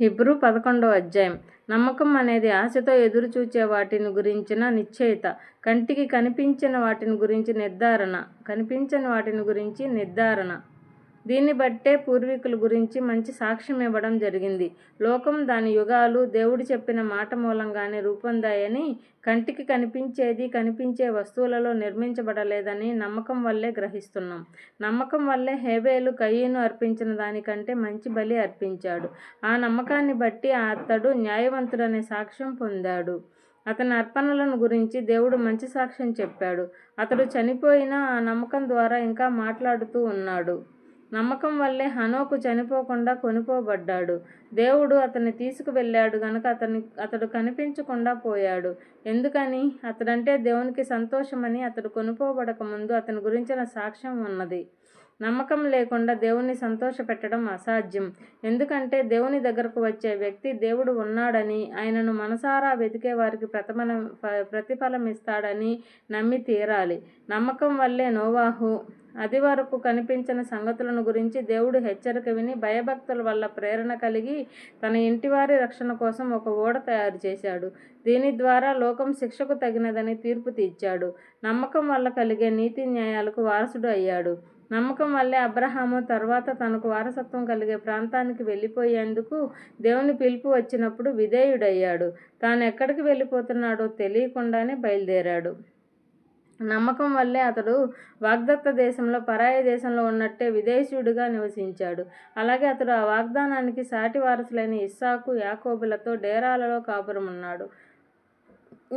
Hebrew పదకొండవ అధ్యాయం. నమ్మకం అనేది ఆశతో ఎదురుచూచే వాటిని గురించిన నిశ్చయిత కంటికి కనిపించిన వాటిని గురించి నిర్ధారణ కనిపించని వాటిని గురించి నిర్ధారణ. దీన్ని బట్టే పూర్వీకుల గురించి మంచి సాక్ష్యం ఇవ్వడం జరిగింది. లోకం దాని యుగాలు దేవుడు చెప్పిన మాట మూలంగానే రూపొందాయని కంటికి కనిపించేది కనిపించే వస్తువులలో నిర్మించబడలేదని నమ్మకం వల్లే గ్రహిస్తున్నాం. నమ్మకం వల్లే హేబేలు కయ్యను అర్పించిన దానికంటే మంచి బలి అర్పించాడు. ఆ నమ్మకాన్ని బట్టి అతడు న్యాయవంతుడనే సాక్ష్యం పొందాడు. అతని అర్పణలను గురించి దేవుడు మంచి సాక్ష్యం చెప్పాడు. అతడు చనిపోయినా ఆ నమ్మకం ద్వారా ఇంకా మాట్లాడుతూ ఉన్నాడు. నమ్మకం వల్లే హనోకు చనిపోకుండా కొనుకోబడ్డాడు. దేవుడు అతన్ని తీసుకువెళ్ళాడు గనుక అతని అతడు కనిపించకుండా పోయాడు. ఎందుకని? అతడంటే దేవునికి సంతోషమని అతడు కొనుకోబడక ముందు అతని గురించిన సాక్ష్యం ఉన్నది. నమ్మకం లేకుండా దేవుణ్ణి సంతోషపెట్టడం అసాధ్యం. ఎందుకంటే దేవుని దగ్గరకు వచ్చే వ్యక్తి దేవుడు ఉన్నాడని ఆయనను మనసారా వెతికే వారికి ప్రతిఫల ప్రతిఫలం ఇస్తాడని నమ్మి తీరాలి. నమ్మకం వల్లే నోవాహు అది వరకు కనిపించిన సంగతులను గురించి దేవుడు హెచ్చరిక విని భయభక్తుల వల్ల ప్రేరణ కలిగి తన ఇంటివారి రక్షణ కోసం ఒక ఓడ తయారు చేశాడు. దీని ద్వారా లోకం శిక్షకు తగినదని తీర్పు తీర్చాడు. నమ్మకం వల్ల కలిగే నీతి న్యాయాలకు వారసుడు అయ్యాడు. నమ్మకం వల్లే అబ్రహాము తర్వాత తనకు వారసత్వం కలిగే ప్రాంతానికి వెళ్ళిపోయేందుకు దేవుని పిలుపు వచ్చినప్పుడు విధేయుడయ్యాడు. తాను ఎక్కడికి వెళ్ళిపోతున్నాడో తెలియకుండానే బయలుదేరాడు. నమ్మకం వల్లే అతడు వాగ్దత్త దేశంలో పరాయ దేశంలో ఉన్నట్టే విదేశీయుడిగా నివసించాడు. అలాగే అతడు ఆ వాగ్దానానికి సాటి వారసులైన ఇస్సాకు యాకోబులతో డేరాలలో కాపురం ఉన్నాడు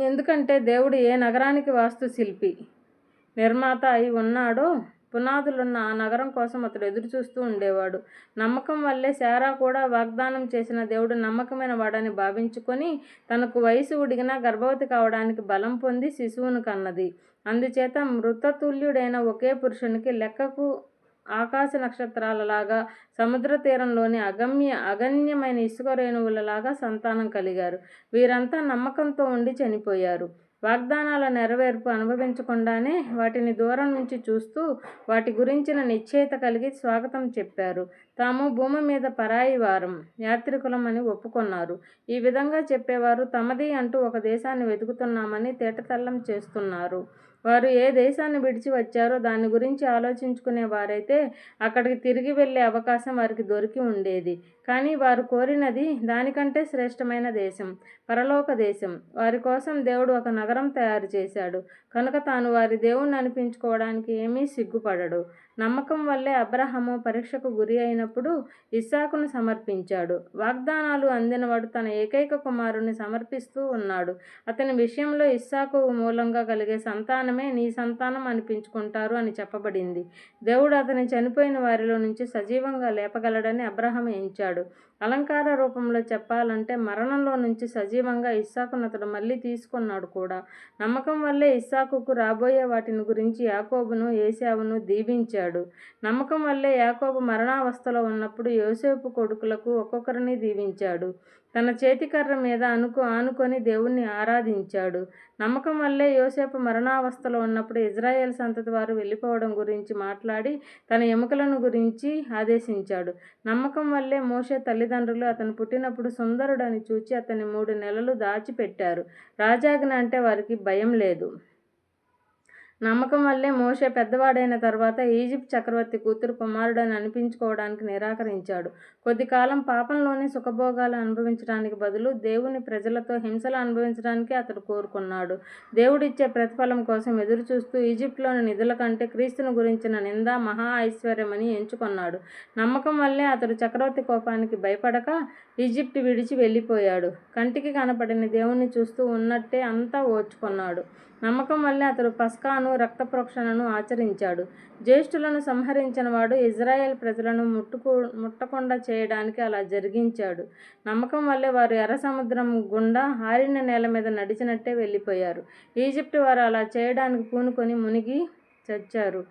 ఎందుకంటే దేవుడు ఏ నగరానికి వాస్తు శిల్పి నిర్మాత అయి ఉన్నాడో పునాదులున్న ఆ నగరం కోసం అతడు ఎదురు చూస్తూ ఉండేవాడు. నమ్మకం వల్లే శారా కూడా వాగ్దానం చేసిన దేవుడు నమ్మకమైన వాడని భావించుకొని తనకు వయసు ఉడిగినా గర్భవతి కావడానికి బలం పొంది శిశువును కన్నది. అందుచేత మృతతుల్యుడైన ఒకే పురుషునికి లెక్కకు ఆకాశ నక్షత్రాలలాగా సముద్ర తీరంలోని అగమ్య అగణ్యమైన ఇసుక రేణువులలాగా సంతానం కలిగారు. వీరంతా నమ్మకంతో ఉండి చనిపోయారు. వాగ్దానాల నెరవేర్పు అనుభవించకుండానే వాటిని దూరం నుంచి చూస్తూ వాటి గురించిన నిశ్చయిత కలిగి స్వాగతం చెప్పారు. తాము భూమి మీద పరాయి వారం యాత్రికులం అని ఒప్పుకొన్నారు. ఈ విధంగా చెప్పేవారు తమది అంటూ ఒక దేశాన్ని వెతుకుతున్నామని తేటతల్లం చేస్తున్నారు. వారు ఏ దేశాన్ని విడిచి వచ్చారో దాని గురించి ఆలోచించుకునే వారైతే అక్కడికి తిరిగి వెళ్ళే అవకాశం వారికి దొరికి ఉండేది. కానీ వారు కోరినది దానికంటే శ్రేష్టమైన దేశం పరలోక దేశం. వారి కోసం దేవుడు ఒక నగరం తయారు చేశాడు. కనుక తాను వారి దేవుణ్ణి అనిపించుకోవడానికి ఏమీ సిగ్గుపడడు. నమ్మకం వల్లే అబ్రహము పరీక్షకు గురి అయినప్పుడు ఇస్సాకును సమర్పించాడు. వాగ్దానాలు అందినవాడు తన ఏకైక కుమారుని సమర్పిస్తూ ఉన్నాడు. అతని విషయంలో ఇస్సాకు మూలంగా కలిగే సంతానమే నీ సంతానం అనిపించుకుంటారు అని చెప్పబడింది. దేవుడు అతని చనిపోయిన వారిలో నుంచి సజీవంగా లేపగలడని అబ్రహం ఎంచాడు. అలంకార రూపంలో చెప్పాలంటే మరణంలో నుంచి సజీవంగా ఇస్సాకును అతడు మళ్ళీ తీసుకున్నాడు కూడా. నమ్మకం వల్లే ఇస్సాకుకు రాబోయే వాటిని గురించి యాకోబును ఏసావును దీవించాడు. నమ్మకం వల్లే యాకోబు మరణావస్థలో ఉన్నప్పుడు యోసేపు కొడుకులకు ఒక్కొక్కరిని దీవించాడు. తన చేతికర్ర మీద అనుకు ఆనుకొని దేవుణ్ణి ఆరాధించాడు. నమ్మకం వల్లే యోసేపు మరణావస్థలో ఉన్నప్పుడు ఇజ్రాయెల్ సంతతి వారు వెళ్ళిపోవడం గురించి మాట్లాడి తన ఎముకలను గురించి ఆదేశించాడు. నమ్మకం వల్లే మోసే తల్లిదండ్రులు అతను పుట్టినప్పుడు సుందరుడని చూచి అతన్ని మూడు నెలలు దాచిపెట్టారు. రాజాజ్ఞ అంటే వారికి భయం లేదు. నమ్మకం వల్లే మోషే పెద్దవాడైన తర్వాత ఈజిప్ట్ చక్రవర్తి కూతురు కుమారుడని అనిపించుకోవడానికి నిరాకరించాడు. కొద్ది కాలం పాపంలోనే సుఖభోగాలు అనుభవించడానికి బదులు దేవుని ప్రజలతో హింసలు అనుభవించడానికి అతడు కోరుకున్నాడు. దేవుడిచ్చే ప్రతిఫలం కోసం ఎదురు చూస్తూ ఈజిప్ట్లోని నిధుల కంటే క్రీస్తును గురించిన నింద మహా ఐశ్వర్యమని ఎంచుకున్నాడు. నమ్మకం వల్లే అతడు చక్రవర్తి కోపానికి భయపడక ఈజిప్ట్ విడిచి వెళ్ళిపోయాడు. కంటికి కనపడిన దేవుణ్ణి చూస్తూ ఉన్నట్టే అంతా ఓర్చుకున్నాడు నమ్మకం వల్లే అతడు పస్కాను రక్త ప్రోక్షణను ఆచరించాడు. జ్యేష్ఠులను సంహరించిన వాడు ఇజ్రాయెల్ ప్రజలను ముట్టుకు ముట్టకుండా చేయడానికి అలా జరిగించాడు. నమ్మకం వల్లే వారు ఎర్ర సముద్రం గుండా హారిన నేల మీద నడిచినట్టే వెళ్ళిపోయారు. ఈజిప్ట్ వారు అలా చేయడానికి పూనుకొని మునిగి చచ్చారు.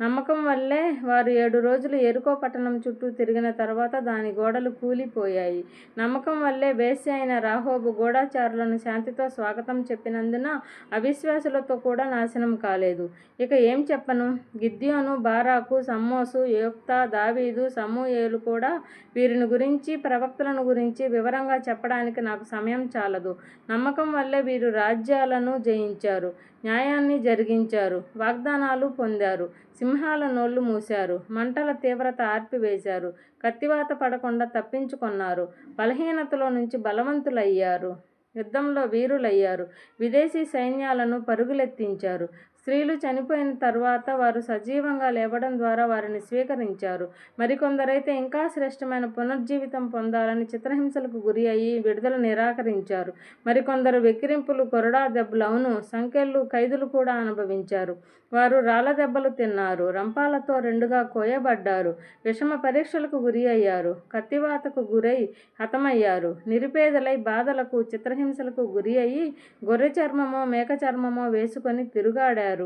నమ్మకం వల్లే వారు ఏడు రోజులు ఎరుకో పట్టణం చుట్టూ తిరిగిన తర్వాత దాని గోడలు కూలిపోయాయి. నమ్మకం వల్లే వేశ్య అయిన రాహోబు గూఢాచారులను శాంతితో స్వాగతం చెప్పినందున అవిశ్వాసులతో కూడా నాశనం కాలేదు. ఇక ఏం చెప్పను? గిద్యోను బారాకు సమ్మోసు యోక్త దావీదు సమూయేలు కూడా వీరిని గురించి ప్రవక్తలను గురించి వివరంగా చెప్పడానికి నాకు సమయం చాలదు. నమ్మకం వల్లే వీరు రాజ్యాలను జయించారు. న్యాయాన్ని జరిగించారు. వాగ్దానాలు పొందారు. సింహాల నోళ్ళు మూశారు. మంటల తీవ్రత ఆర్పివేశారు. కత్తివాత పడకుండా తప్పించుకున్నారు. బలహీనతలో నుంచి బలవంతులయ్యారు. యుద్ధంలో వీరులయ్యారు. విదేశీ సైన్యాలను పరుగులెత్తించారు. స్త్రీలు చనిపోయిన తర్వాత వారు సజీవంగా లేవడం ద్వారా వారిని స్వీకరించారు. మరికొందరైతే ఇంకా శ్రేష్టమైన పునర్జీవితం పొందాలని చిత్రహింసలకు గురి అయ్యి విడుదల నిరాకరించారు. మరికొందరు వెక్కిరింపులు కొరడా దెబ్బలు అవును సంఖ్యలు ఖైదులు కూడా అనుభవించారు. వారు రాళ్ళ దెబ్బలు తిన్నారు రంపాలతో రెండుగా కోయబడ్డారు విషమ పరీక్షలకు గురి అయ్యారు కత్తివాతకు గురై హతమయ్యారు నిరుపేదలై బాధలకు చిత్రహింసలకు గురి అయ్యి గొర్రె చర్మమో మేక చర్మమో వేసుకొని తిరుగాడారు.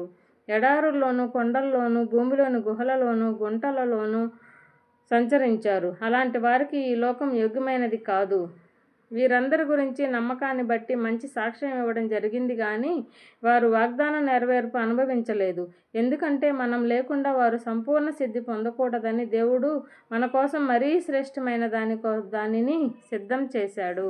ఎడారుల్లోనూ కొండల్లోనూ భూమిలోని గుహలలోనూ గుంటలలోనూ సంచరించారు. అలాంటి వారికి ఈ లోకం యోగ్యమైనది కాదు. వీరందరి గురించి నమ్మకాన్ని బట్టి మంచి సాక్ష్యం ఇవ్వడం జరిగింది కానీ వారు వాగ్దానం నెరవేర్పు అనుభవించలేదు. ఎందుకంటే మనం లేకుండా వారు సంపూర్ణ సిద్ధి పొందకూడదని దేవుడు మన కోసం మరీ శ్రేష్టమైన దాని దానిని సిద్ధం చేశాడు.